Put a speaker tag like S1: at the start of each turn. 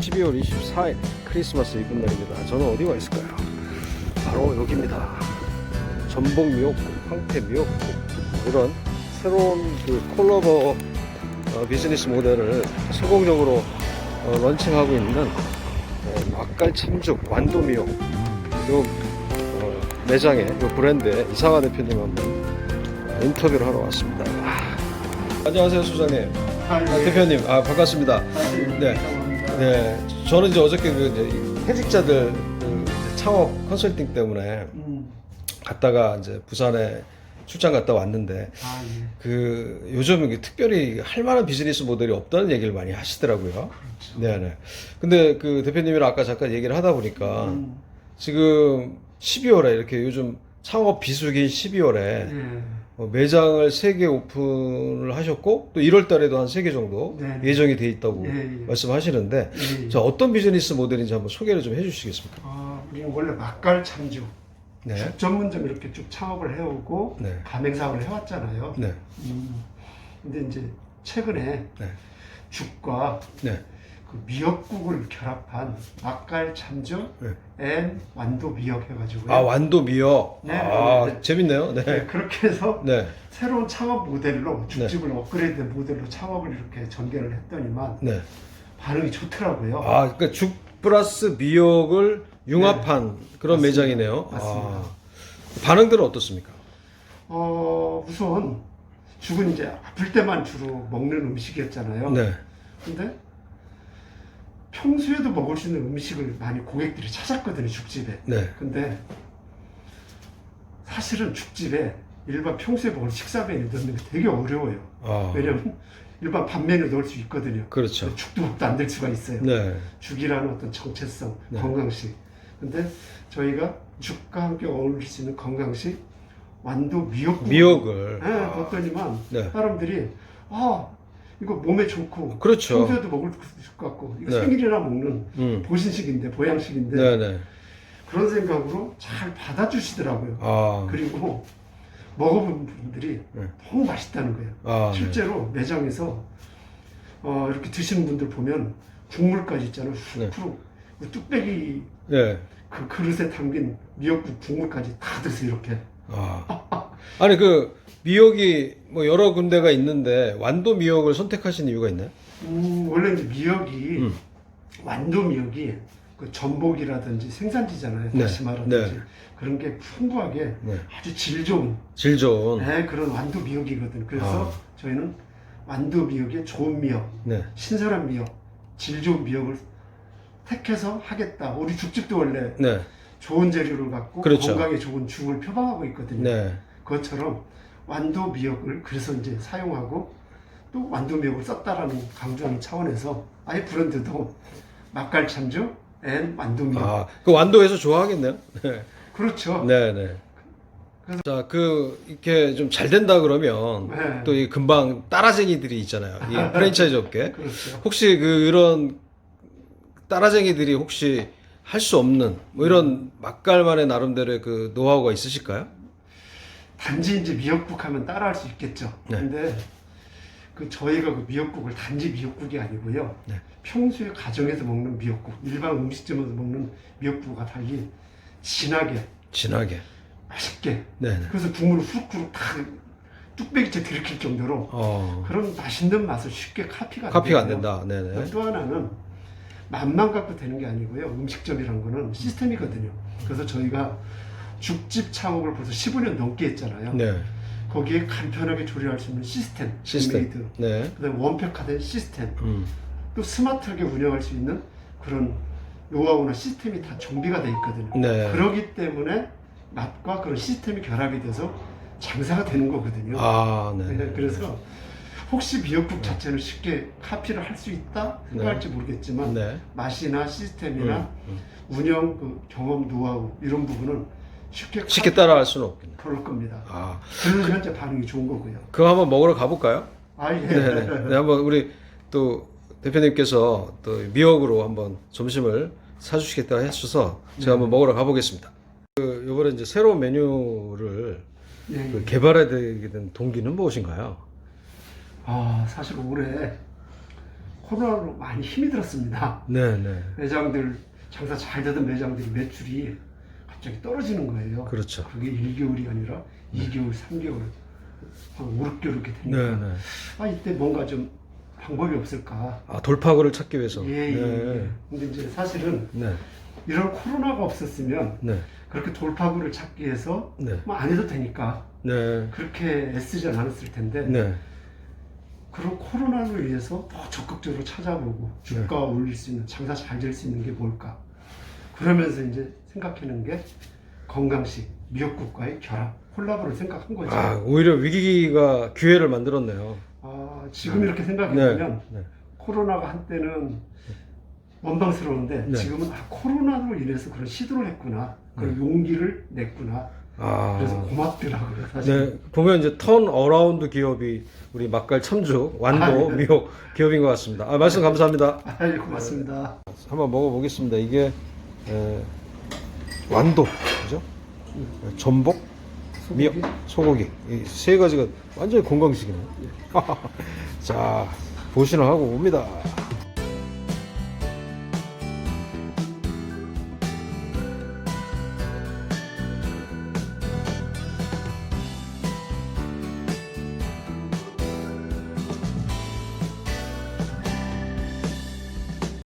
S1: 12월 24일 크리스마스 이브 날입니다. 저는 어디 와 있을까요? 바로 여기입니다. 전복 미역국, 황태 미역국 이런 새로운 그 콜라보 어, 비즈니스 모델을 성공적으로 어, 런칭하고 있는 어, 맛깔 참죽 완도 미역 요 어, 매장의 요 브랜드의 이상화 대표님 한번 어, 인터뷰를 하러 왔습니다. 아, 안녕하세요 수장님. 아, 대표님, 아 반갑습니다. 네. 네, 저는 이제 어저께 그 이제 퇴직자들 그 이제 창업 컨설팅 때문에
S2: 음.
S1: 갔다가 이제 부산에 출장 갔다 왔는데
S2: 아, 예.
S1: 그 요즘 이게 특별히 할 만한 비즈니스 모델이 없다는 얘기를 많이 하시더라고요.
S2: 그렇죠.
S1: 네, 네. 근데 그 대표님이랑 아까 잠깐 얘기를 하다 보니까
S2: 음.
S1: 지금 12월에 이렇게 요즘 창업 비수기인 12월에
S2: 예.
S1: 어, 매장을 3개 오픈을 하셨고 또 1월 달에도 한 3개 정도
S2: 네.
S1: 예정이 돼 있다고
S2: 예, 예.
S1: 말씀하시는데
S2: 예.
S1: 자, 어떤 비즈니스 모델인지 한번 소개를 좀 해주시겠습니까?
S2: 아, 우리는 원래 맛깔 참주
S1: 네.
S2: 죽 전문점 이렇게 쭉 창업을 해오고
S1: 네.
S2: 가맹 사업을 해왔잖아요.
S1: 네.
S2: 음. 근데 이제 최근에
S1: 네.
S2: 죽과
S1: 네.
S2: 그 미역국을 결합한 맛깔 참주
S1: 네.
S2: 앤 완도 미역 해가지고
S1: 아, 완도 미역.
S2: 네,
S1: 아,
S2: 네, 네.
S1: 재밌네요. 네.
S2: 네, 그렇게 해서
S1: 네.
S2: 새로운 창업 모델로 죽집을 업그레이드 모델로 창업을 이렇게 전개를 했더니만
S1: 네.
S2: 반응이 좋더라고요.
S1: 아, 그러니까 죽 플러스 미역을 융합한 그런
S2: 네. 맞습니다.
S1: 매장이네요.
S2: 맞습니다.
S1: 아, 반응들은 어떻습니까?
S2: 어, 우선 죽은 이제 아플 때만 주로 먹는 음식이었잖아요.
S1: 네.
S2: 근데 평소에도 먹을 수 있는 음식을 많이 고객들이 찾았거든요, 죽집에.
S1: 네.
S2: 근데 사실은 죽집에 일반 평소에 먹을 식사 메뉴 넣는 게 되게 어려워요.
S1: 아,
S2: 왜냐면 일반 밥 메뉴 넣을 수 있거든요.
S1: 그렇죠.
S2: 근데 죽도 먹도 안 될 수가 있어요.
S1: 네.
S2: 죽이라는 어떤 정체성,
S1: 네.
S2: 건강식. 근데 저희가 죽과 함께 어울릴 수 있는 건강식 완도 미역국.
S1: 미역을.
S2: 네, 넣었더니만
S1: 네.
S2: 사람들이 아 이거 몸에 좋고
S1: 그렇죠.
S2: 평소에도 먹을 수 있을 것 같고 이거
S1: 네.
S2: 생일이나 먹는
S1: 음.
S2: 보신식인데 보양식인데
S1: 네, 네.
S2: 그런 생각으로 잘 받아주시더라고요.
S1: 아.
S2: 그리고 먹어본 분들이
S1: 네.
S2: 너무 맛있다는 거예요.
S1: 아, 네.
S2: 실제로 매장에서 어, 이렇게 드시는 분들 보면 국물까지 있잖아요.
S1: 네.
S2: 그 뚝배기
S1: 네.
S2: 그 그릇에 담긴 미역국 국물까지 다 드세요 이렇게.
S1: 아. 아니 그 미역이 뭐 여러 군데가 있는데 완도 미역을 선택하신 이유가 있나요?
S2: 음, 원래 이제 미역이
S1: 음.
S2: 완도 미역이 그 전복이라든지 생산지잖아요.
S1: 네,
S2: 다시마라든지
S1: 네.
S2: 그런 게 풍부하게
S1: 네.
S2: 아주 질 좋은
S1: 질 좋은.
S2: 네, 그런 완도 미역이거든 요. 그래서
S1: 아.
S2: 저희는 완도 미역의 좋은 미역,
S1: 네.
S2: 신선한 미역, 질 좋은 미역을 택해서 하겠다. 우리 죽집도 원래
S1: 네.
S2: 좋은 재료를 갖고
S1: 그렇죠.
S2: 건강에 좋은 죽을 표방하고 있거든요.
S1: 네.
S2: 그것처럼 완도 미역을 그래서 이제 사용하고 또 완도 미역을 썼다라는 강조하는 차원에서 아예 브랜드도 맛깔 참주 앤 완도 미역.
S1: 아, 그 완도에서 좋아하겠네요. 네.
S2: 그렇죠.
S1: 네, 네. 자, 그 이렇게 좀 잘 된다 그러면
S2: 네.
S1: 또 이 금방 따라쟁이들이 있잖아요. 이 프랜차이즈 업계.
S2: 그렇죠.
S1: 혹시 그 이런 따라쟁이들이 혹시 할 수 없는 뭐 이런 맛깔만의 나름대로의 그 노하우가 있으실까요?
S2: 단지 이제 미역국 하면 따라할 수 있겠죠.
S1: 네.
S2: 근데 그 저희가 그 미역국을 단지 미역국이 아니고요.
S1: 네.
S2: 평소에 가정에서 먹는 미역국, 일반 음식점에서 먹는 미역국과 달리 진하게,
S1: 진하게.
S2: 맛있게.
S1: 네, 네.
S2: 그래서 국물을 후루후루 다 뚝배기째 들이킬 정도로
S1: 어.
S2: 그런 맛있는 맛을 쉽게 카피가 안
S1: 카피가 안
S2: 되고요.
S1: 된다. 네, 네.
S2: 또 하나는 맛만 갖고 되는 게 아니고요. 음식점이란 거는 시스템이거든요. 그래서 저희가 죽집 창업을 벌써 15년 넘게 했잖아요.
S1: 네.
S2: 거기에 간편하게 조리할 수 있는 시스템,
S1: 시스템.
S2: 메이드,
S1: 네.
S2: 그다음에 원팩화된 시스템,
S1: 음.
S2: 또 스마트하게 운영할 수 있는 그런 노하우나 시스템이 다 정비가 돼 있거든요.
S1: 네.
S2: 그러기 때문에 맛과 그런 시스템이 결합이 돼서 장사가 되는 거거든요.
S1: 아, 네.
S2: 네, 그래서 혹시 미역국 자체는 쉽게 카피를 할 수 있다 생각할지 모르겠지만
S1: 네.
S2: 맛이나 시스템이나
S1: 음, 음.
S2: 운영 그 경험 노하우 이런 부분은 쉽게
S1: 쉽게 따라할 수는 없겠네.
S2: 그럴 겁니다.
S1: 아,
S2: 그래서 현재 반응이 좋은 거고요.
S1: 그거 한번 먹으러 가볼까요?
S2: 아 예.
S1: 네, 네. 네, 한번 우리 또 대표님께서 또 미역으로 한번 점심을 사주시겠다 하셔서 제가 한번 먹으러 가보겠습니다. 그 이번에 이제 새로운 메뉴를
S2: 예, 예.
S1: 그 개발하게 된 동기는 무엇인가요?
S2: 아 사실 올해 코로나로 많이 힘이 들었습니다.
S1: 네네.
S2: 매장들 장사 잘 되던 매장들이 매출이 갑자기 떨어지는 거예요.
S1: 그렇죠.
S2: 그게 1개월이 아니라 2개월, 3개월, 한 5, 6개월 이렇게 되니까
S1: 네 네.
S2: 아 이때 뭔가 좀 방법이 없을까?
S1: 아 돌파구를 찾기 위해서.
S2: 예, 예, 예.
S1: 네.
S2: 근데 이제 사실은
S1: 네.
S2: 이런 코로나가 없었으면
S1: 네.
S2: 그렇게 돌파구를 찾기 위해서
S1: 네.
S2: 뭐 안 해도 되니까
S1: 네.
S2: 그렇게 애쓰지 않았을 텐데
S1: 네.
S2: 그런 코로나를 위해서 더 적극적으로 찾아보고 주가 올릴 수 있는 장사 잘 될 수 있는 게 뭘까 그러면서 이제 생각하는 게 건강식 미역국과의 결합 콜라보를 생각한 거죠
S1: 아 오히려 위기가 기회를 만들었네요.
S2: 아, 지금 이렇게 생각해
S1: 네.
S2: 보면
S1: 네.
S2: 코로나가 한때는 원방스러운데
S1: 네.
S2: 지금은 아, 코로나로 인해서 그런 시도를 했구나 그런 용기를 냈구나
S1: 아.
S2: 그래서 고맙더라고요 사실
S1: 네, 보면 이제 턴 어라운드 기업이 우리 막갈 첨주 완도
S2: 아, 네.
S1: 미역 기업인 것 같습니다. 아, 말씀 감사합니다.
S2: 아이 고맙습니다
S1: 한번 먹어보겠습니다. 이게 에, 완도. 그죠? 전복, 미역, 소고기. 이 세 가지가 완전히 건강식이네요. 자 보시나 하고 옵니다.